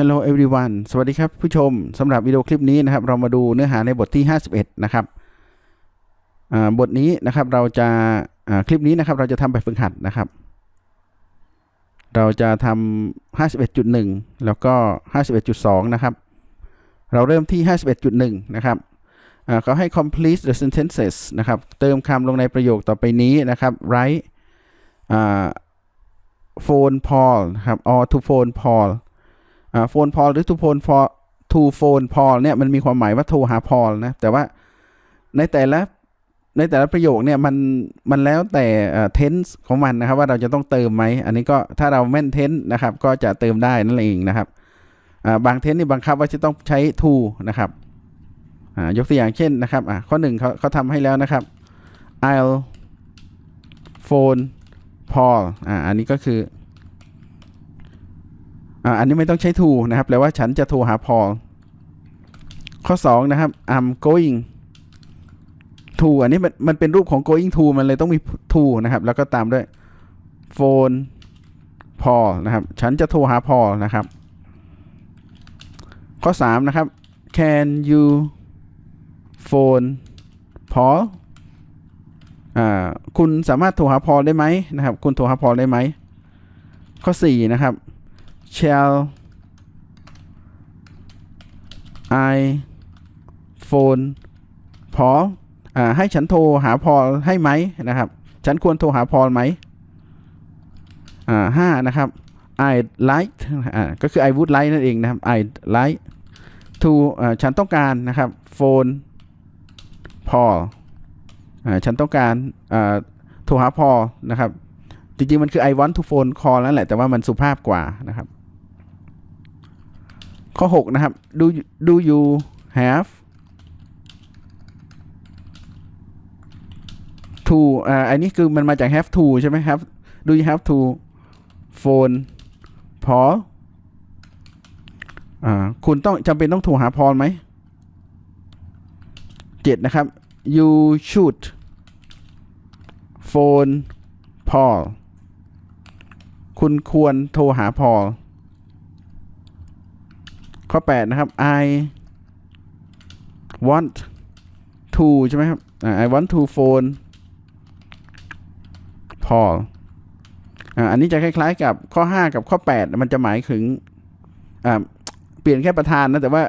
Hello everyone สวัสดีครับผู้ชมสำหรับวิดีโอคลิปนี้นะครับ เรามาดูเนื้อหาในบทที่ 51 นะครับบทนี้นะครับเราจะคลิปนี้นะครับเราจะทำแบบฝึกหัดนะครับ เราจะทำ51.1 แล้วก็ 51.2 นะครับ เราเริ่มที่ 51.1 นะครับเขาให้ complete the sentences นะครับ เติมคำลงในประโยคต่อไปนี้นะครับ write phone Paul ครับ or to phone Paul อ่า phone Paul หรือ to phone Paul to phone Paul เนี่ยมันมีความหมายว่าโทรหา Paul นะแต่ว่าในแต่ละในแต่ละประโยคเนี่ยมันมันแล้วแต่เอ่อ tense ของมันนะครับ ว่าเราจะต้องเติมไหมอันนี้ก็ถ้าเราแม่น tense นะครับ ก็จะเติมได้นั่นเองนะครับบาง tense นี่บังคับว่าจะต้องใช้ to นะครับยกตัวอย่างเช่นนะครับข้อหนึ่งเขาเขาทำให้แล้วนะครับ I'll phone Paul อ่าอันนี้ก็คือ อันนี้ไม่ต้องใช้ to นะครับแปลว่าฉันจะโทรหา Paul ข้อ 2 นะครับ I'm going to อันนี้มันมันเป็นรูปของ going to มันเลยต้องมี to นะครับ แล้วก็ตามด้วย phone Paul นะครับ ฉันจะโทรหา Paul นะครับ ข้อ 3 นะครับ can you phone Paul อ่าคุณสามารถโทรหา Paul ได้ไหมนะครับ คุณโทรหา Paul ได้ไหม ข้อ 4 นะครับ shall I phone Paul อ่าให้ฉันโทรหาพอลให้ไหมนะครับ ฉันควรโทรหาพอลไหมอ่าห้านะครับ I'd like อ่าก็คือ I would like นั่นเองนะครับ I'd like to อ่าฉันต้องการนะครับ phone Paul อ่าฉันต้องการอ่าโทรหาพอลนะครับ จริงๆ มันคือ I want to phone call นั่นแหละ แต่ว่ามันสุภาพกว่านะครับ ข้อ 6 นะครับ do do you have to อ่าอันนี้คือมันมาจาก have to ใช่ไหมครับ do you have to phone Paul อ่าคุณต้องจำเป็นต้องโทรหาพอลไหมเจ็ดนะครับ you should phone Paul คุณควรโทรหาพอล ข้อ 8 นะครับ I want to ใช่ไหมครับ I want to phone Paul อันนี้จะคล้ายๆกับข้อ 5 กับข้อ 8 มันจะหมายถึงเปลี่ยนแค่ประธานนะ แต่ว่า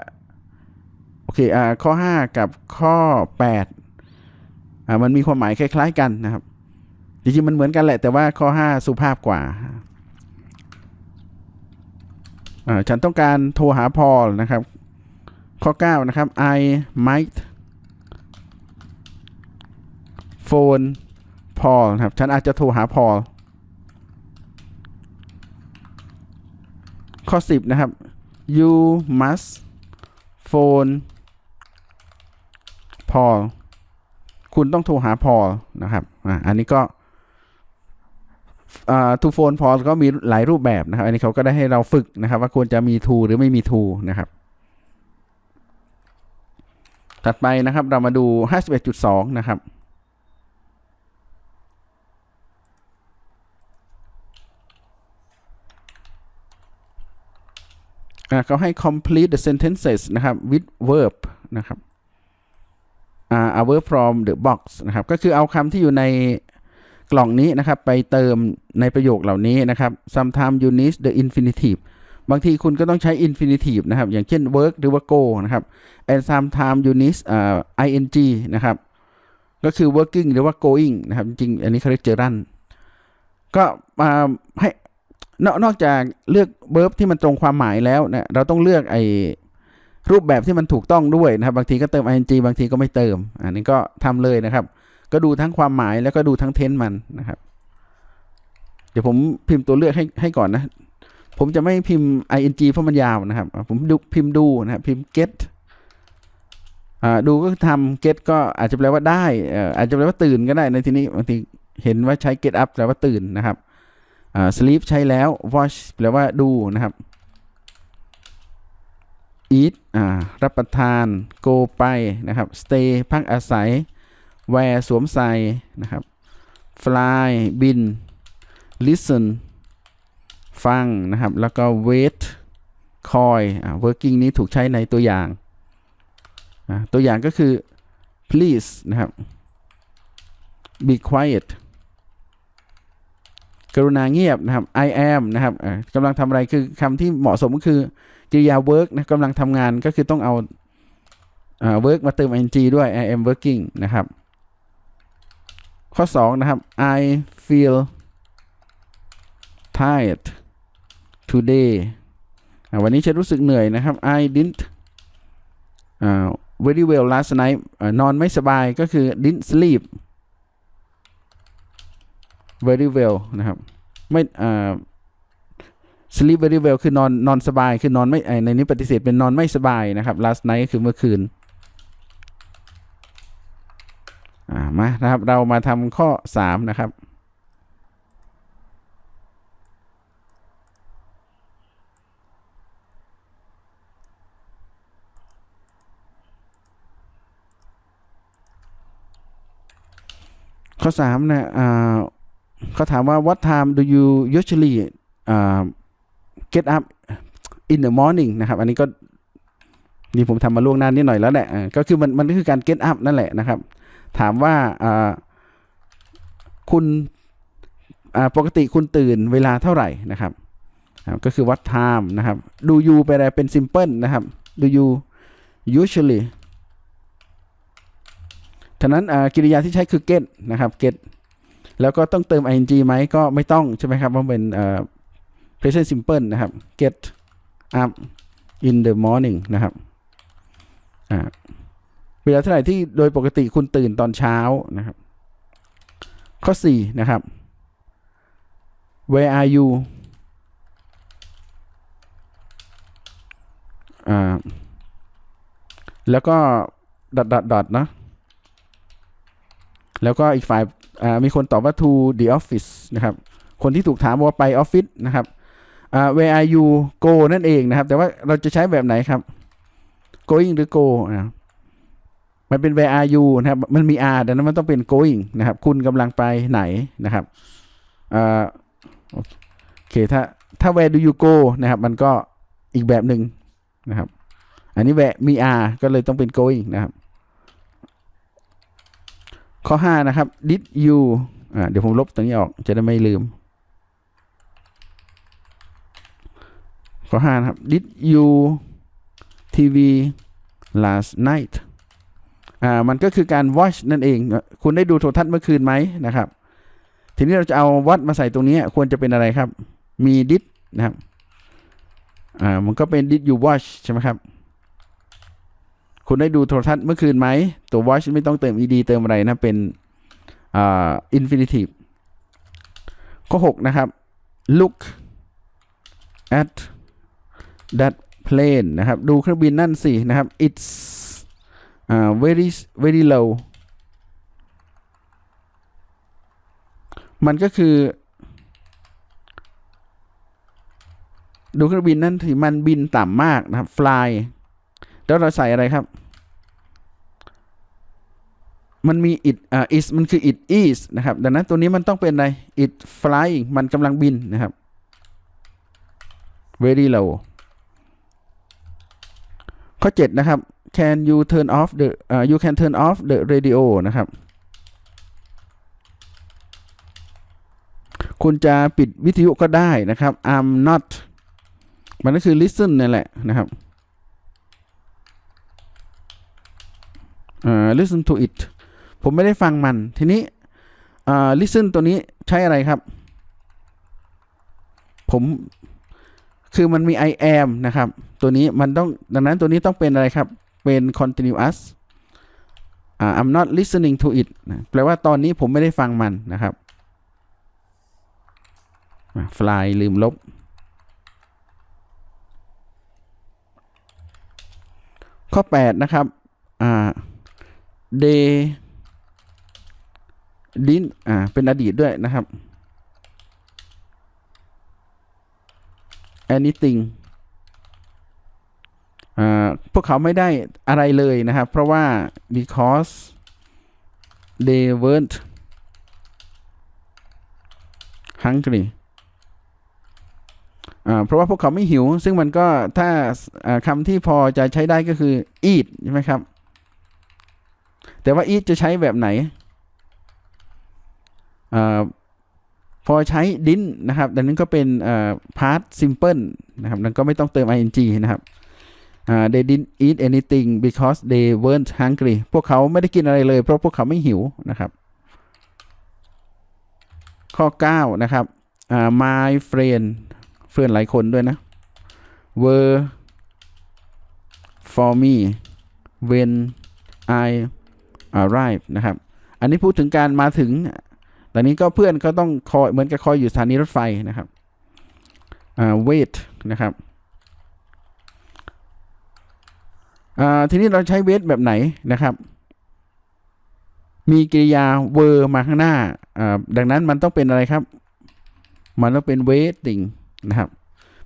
โอเคอ่าข้อ 5 กับข้อ8อมันมีความหมายคล้าย ๆ กันนะครับ จริงๆ มันเหมือนกันแหละ แต่ว่าข้อ 5 สุภาพกว่า ฉันต้องการโทรหาพอลนะครับ ข้อ 9 นะครับ I might phone Paul นะครับ ฉันอาจจะโทรหาพอลข้อ 10 นะครับ you must phone Paul คุณต้องโทรหาพอลนะครับ อ่า อันนี้ก็ อ่า to phone Paul ก็มีหลายรูปแบบนะครับ อันนี้เขาก็ได้ให้เราฝึกนะครับ ว่าควรจะมี to หรือไม่มี to นะครับ ถัดไปนะครับเรามาดู 51.2 นะครับเขาให้ complete the sentences นะครับ with verb นะครับอ่า a verb from the box นะครับ ก็คือเอาคำที่อยู่ใน กล่องนี้นะครับไปเติมในประโยคเหล่านี้นะครับ sometimes you need the infinitive บางทีคุณก็ต้องใช้ infinitive นะครับ อย่างเช่น work หรือว่า go นะครับ and sometimes you need อ่า ing นะครับ ก็คือ working หรือว่า going นะครับ จริง อันนี้เขาเรียก gerund ก็มาให้นอกนอกจากเลือก verb ที่มันตรงความหมายแล้วนี่ยเราต้องเลือกไอรูปแบบที่มันถูกต้องด้วยนะครับ บางทีก็เติม ing บางทีก็ไม่เติม อันนี้ก็ทำเลยนะครับ ก็ดูทั้งความหมายแล้วก็ดูทั้งเทนมันนะครับ เดี๋ยวผมพิมพ์ตัวเลือกให้ให้ก่อนนะ ผมจะไม่พิมพ์ ing เพราะมันยาวนะครับ ผมดูพิมพ์ดูนะครับพิมพ์ get อ่าดูก็ทำ get ก็อาจจะแปลว่าได้เอ่ออาจจะแปลว่าตื่นก็ได้ในที่นี้บางทีเห็นว่าใช้ get up แปลว่าตื่นนะครับอ่า sleep ใช้แล้ว watch แปลว่าดูนะครับ eat อ่ารับประทาน go ไปนะครับ stay พักอาศัย wear สวมใส่นะครับ fly บิน listen ฟังนะครับ แล้วก็ wait call อ่า working นี้ถูกใช้ในตัวอย่างอ่าตัวอย่างก็คือ please นะครับ be quiet กรุณาเงียบนะครับ I am นะครับกำลังทำอะไรคือคำที่เหมาะสมก็คือกริยา work นะกำลังทำงานก็คือต้องเอาอ่า work มาเติม ing ด้วย I am working นะครับ ข้อ 2 นะครับ I feel tired today วันนี้ฉันรู้สึกเหนื่อยนะครับ I didn't very well last night นอนไม่สบายก็คือ didn't sleep very well นะครับไม่ sleep very well คือนอนนอนสบาย คือนอนไม่ในนี้ปฏิเสธเป็นนอนไม่สบายนะครับ last night ก็คือเมื่อคืน อ่ามานะครับเรามาทำข้อ 3 นะครับข้อสามนะเขาถามว่า what time do you usually อ่า get up in the morning นะครับ อันนี้ก็นี่ผมทำมาล่วงหน้านิดหน่อยแล้วแหละก็คือมันมันก็คือการ get up นั่นแหละนะครับ ถามว่าคุณปกติคุณตื่นเวลาเท่าไหร่นะครับ ก็คือ what time นะครับ do you ไปอะไรเป็น simple นะครับ do you usually ฉะนั้นอ่ากริยาที่ใช้คือ get นะครับ get แล้วก็ต้องเติม ing ไหมก็ไม่ต้องใช่ไหมครับเพราะเป็น present simple นะครับ get up in the morning นะครับอ่า เวลาเท่าไหร่ที่โดยปกติคุณตื่นตอนเช้านะครับ ข้อ 4 นะครับ where are you อ่าแล้วก็ dot dot dot เนะแล้วก็อีกฝ่ายอ่ามีคนตอบว่า to the office นะครับ คนที่ถูกถามว่าไปออฟฟิศนะครับอ่า where are you go นั่นเองนะครับ แต่ว่าเราจะใช้แบบไหนครับ going หรือ go อ่า มันเป็น where are you นะครับ มันมี are ดังนั้นมันต้องเป็น going นะครับ คุณกำลังไปไหนนะครับอ่าโอเค ถ้า ถ้า where do you go นะครับ มันก็อีกแบบหนึ่งนะครับ อันนี้ where มี are ก็เลยต้องเป็น going นะครับ ข้อ 5 นะครับ did you อ่า เดี๋ยวผมลบตรงนี้ออก จะได้ไม่ลืม ข้อ 5 นะครับ did you TV last night อ่ามันก็คือการ watch นั่นเอง คุณได้ดูโทรทัศน์เมื่อคืนไหมนะครับ ทีนี้เราจะเอา what มาใส่ตรงนี้ควรจะเป็นอะไรครับ มี did นะครับอ่ามันก็เป็น did you watch ใช่ไหมครับ คุณได้ดูโทรทัศน์เมื่อคืนไหม ตัว watch ไม่ต้องเติม ed เติมอะไรนะ เป็นอ่า infinitive ข้อ 6 นะครับ look at that plane นะครับ ดูเครื่องบินนั่นสินะครับ it's อ่า very very low มันก็คือ ดูเครื่องบินนั่นสิมันบินต่ำมากนะครับ fly แล้วเราใส่อะไรครับ มันมี it อ่า is มันคือ it is นะครับ ดังนั้นตัวนี้มันต้องเป็นอะไร it flying มันกำลังบินนะครับ very low ข้อ 7 นะครับ can you turn off the อ่า you can turn off the radio นะครับ คุณจะปิดวิทยุก็ได้นะครับ I'm not มันก็คือ listen นั่แหละนะครับอ่า listen to it ผมไม่ได้ฟังมัน ทีนี้อ่า listen ตัวนี้ใช้อะไรครับ ผม คือมันมี I am นะครับ ตัวนี้มันต้องดังนั้นตัวนี้ต้องเป็นอะไรครับ เป็น continuous อ่า I'm not listening to it นะแปลว่าตอนนี้ผมไม่ได้ฟังมันนะครับ fly ลืมลบ ข้อ 8 นะครับ อ่า they didn't อ่า เป็นอดีตด้วยนะครับ anything พวกเขาไม่ได้อะไรเลยนะครับ เพราะว่า because they weren't hungry เพราะว่าพวกเขาไม่หิว ซึ่งมันก็ถ้าคำที่พอจะใช้ได้ก็คือ eat ใช่ไหมครับ แต่ว่า eat จะใช้แบบไหน พอใช้ดินนะครับดังนั้นก็เป็นอ่า past simple นะครับนั้นก็ไม่ต้องเติม ing นะครับ they didn't eat anything because they weren't hungry พวกเขาไม่ได้กินอะไรเลย เพราะพวกเขาไม่หิวนะครับ ข้อ 9 นะครับ my friend เพื่อนหลายคนด้วยนะ were for me when I arrive นะครับ อันนี้พูดถึงการมาถึง ตอนนี้ก็เพื่อนก็ต้องคอยเหมือนกับคอยอยู่สถานีรถไฟนะครับอ่า wait นะครับอ่าทีนี้เราใช้ wait แบบไหนนะครับ มีกริยา were มาข้างหน้าอ่าดังนั้นมันต้องเป็นอะไรครับ มันต้องเป็น waiting นะครับ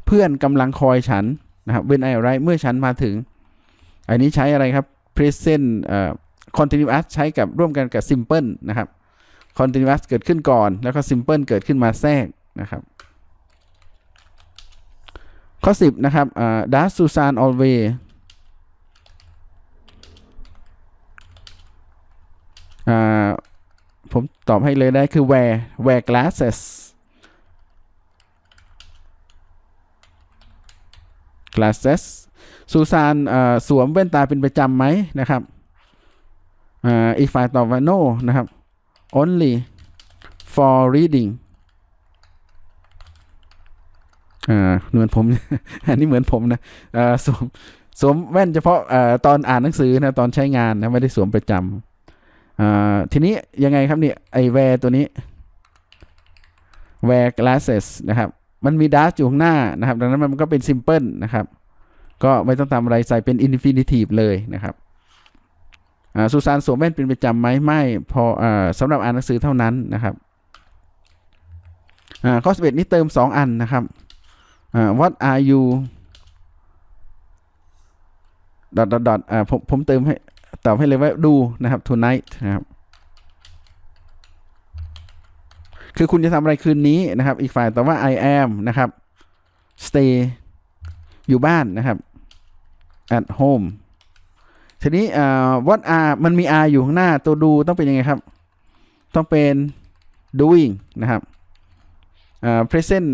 เพื่อนกำลังคอยฉันนะครับ when I arrive เมื่อฉันมาถึง อันนี้ใช้อะไรครับ present เอ่อ continuous ใช้กับร่วมกันกับ simple นะครับ continuous เกิดขึ้นก่อน แล้วก็ simple เกิดขึ้นมาแทรกนะครับข้อ 10 นะครับอ่า does Susan always ผมตอบให้เลยได้คือ wear wear glasses glasses ซูซานสวมแว่นตาเป็นประจำไหมนะครับอีกฝ่ายตอบว่า no นะครับ only for reading อ่าเหมือนผมอันนี้เหมือนผมนะอ่อสวมสวมแว่นเฉพาะอ่อตอนอ่านหนังสือนะตอนใช้งานนะไม่ได้สวมประจำอ่าทีนี้ยังไงครับเนี่ยไอแวร์ตัวนี้ wear glasses นะครับ มันมี dash อยู่ข้างหน้านะครับ ดังนั้นมันก็เป็น simple นะครับ ก็ไม่ต้องทำอะไรใส่เป็น infinitive เลยนะครับ สุสานสวมแว่นเป็นประจำไหมไม่พออ่าสำหรับอ่านหนังสือเท่านั้นนะครับอ่าข้อ11นี้เติม 2 อันนะครับอ่า what are you dot dot dot อ่าผมผมเติมให้ตอบให้เลยว่าดูนะครับ tonight นะครับคือคุณจะทำอะไรคืนนี้นะครับ อีกฝ่ายตอบว่า I am นะครับ stay อยู่บ้านนะครับ at home ทีนี้อ่า what are มันมี r อยู่ข้างหน้าตัวดูต้องเป็นยังไงครับ ต้องเป็น doing นะครับ present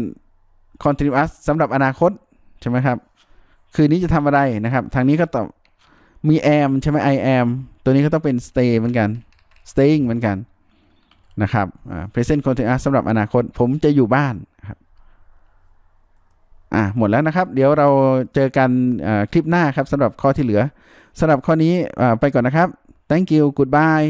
continuous สำหรับอนาคต ใช่ไหมครับ คืนนี้จะทำอะไรนะครับ ทางนี้ก็ตอบมี am ใช่ไหม I am ตัวนี้ก็ต้องเป็น stay เหมือนกัน staying เหมือนกันนะครับ present continuous สำหรับอนาคต ผมจะอยู่บ้านครับอ่าหมดแล้วนะครับ เดี๋ยวเราเจอกันคลิปหน้าครับสำหรับข้อที่เหลือ สำหรับข้อนี้ไปก่อนนะครับ thank you goodbye